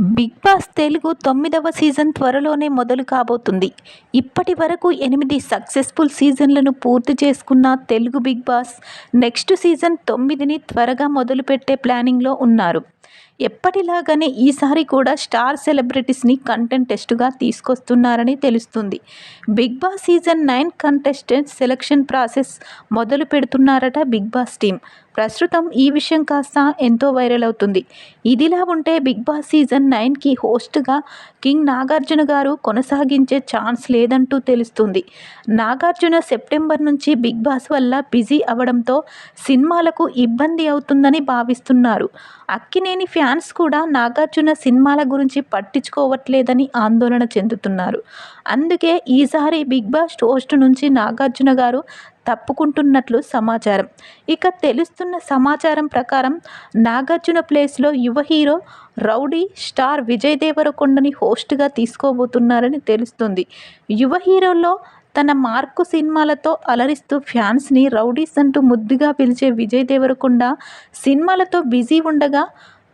Big boss Telugu తొమ్మిదవ season త్వరలోనే మొదలు కాబోతుంది. ఇప్పటి వరకు ఎనిమిది సక్సెస్ఫుల్ సీజన్లను పూర్తి చేసుకున్న Telugu Bigg Boss next season తొమ్మిదిని త్వరగా మొదలుపెట్టే ప్లానింగ్లో ఉన్నారు. ఎప్పటిలాగానే ఈసారి కూడా స్టార్ సెలబ్రిటీస్ని కంటెంటెస్ట్గా తీసుకొస్తున్నారని తెలుస్తుంది. Bigg Boss season nine contestant selection process మొదలు పెడుతున్నారట బిగ్ బాస్ టీం. ప్రస్తుతం ఈ విషయం కాస్త ఎంతో వైరల్ అవుతుంది. ఇదిలా ఉంటే బిగ్ బాస్ సీజన్ నైన్కి హోస్ట్గా కింగ్ నాగార్జున గారు కొనసాగించే ఛాన్స్ లేదంటూ తెలుస్తుంది. నాగార్జున సెప్టెంబర్ నుంచి బిగ్ బాస్ వల్ల బిజీ అవడంతో సినిమాలకు ఇబ్బంది అవుతుందని భావిస్తున్నారు. అక్కినేని ఫ్యాన్స్ కూడా నాగార్జున సినిమాల గురించి పట్టించుకోవట్లేదని ఆందోళన చెందుతున్నారు. అందుకే ఈసారి బిగ్ బాస్ హోస్ట్ నుంచి నాగార్జున గారు తప్పుకుంటున్నట్లు సమాచారం. ఇక తెలుస్తున్న సమాచారం ప్రకారం నాగార్జున ప్లేస్లో యువ హీరో రౌడీ స్టార్ విజయ్ దేవరకొండని హోస్ట్గా తీసుకోబోతున్నారని తెలుస్తుంది. యువ హీరోలో తన మార్కు సినిమాలతో అలరిస్తూ ఫ్యాన్స్ని రౌడీస్ అంటూ ముద్దుగా పిలిచే విజయ్ దేవరకొండ సినిమాలతో బిజీ ఉండగా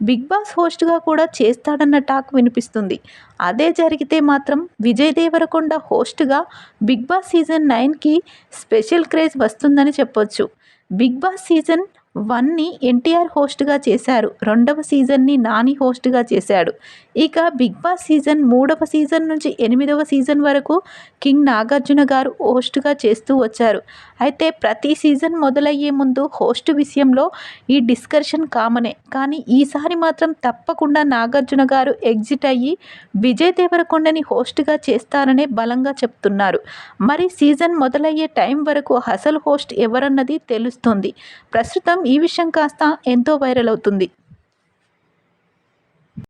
బిగ్ బాస్ హోస్ట్గా కూడా చేస్తాడన్న టాక్ వినిపిస్తుంది. అదే జరిగితే మాత్రం విజయ్ దేవరకొండ హోస్ట్గా బిగ్ బాస్ సీజన్ నైన్కి స్పెషల్ క్రేజ్ వస్తుందని చెప్పొచ్చు. బిగ్ బాస్ సీజన్ వన్ని ఎన్టీఆర్ హోస్ట్గా చేశారు. రెండవ సీజన్ని నాని హోస్ట్గా చేశాడు. ఇక బిగ్ బాస్ సీజన్ మూడవ సీజన్ నుంచి ఎనిమిదవ సీజన్ వరకు కింగ్ నాగార్జున గారు హోస్ట్గా చేస్తూ వచ్చారు. అయితే ప్రతి సీజన్ మొదలయ్యే ముందు హోస్ట్ విషయంలో ఈ డిస్కషన్ కామనే. కానీ ఈసారి మాత్రం తప్పకుండా నాగార్జున గారు ఎగ్జిట్ అయ్యి విజయ్ దేవరకొండని హోస్ట్గా చేస్తారనే బలంగా చెప్తున్నారు. మరి సీజన్ మొదలయ్యే టైం వరకు అసలు హోస్ట్ ఎవరన్నది తెలుస్తుంది. ప్రస్తుతం ఈ విషయం కాస్త ఎంతో వైరల్ అవుతుంది.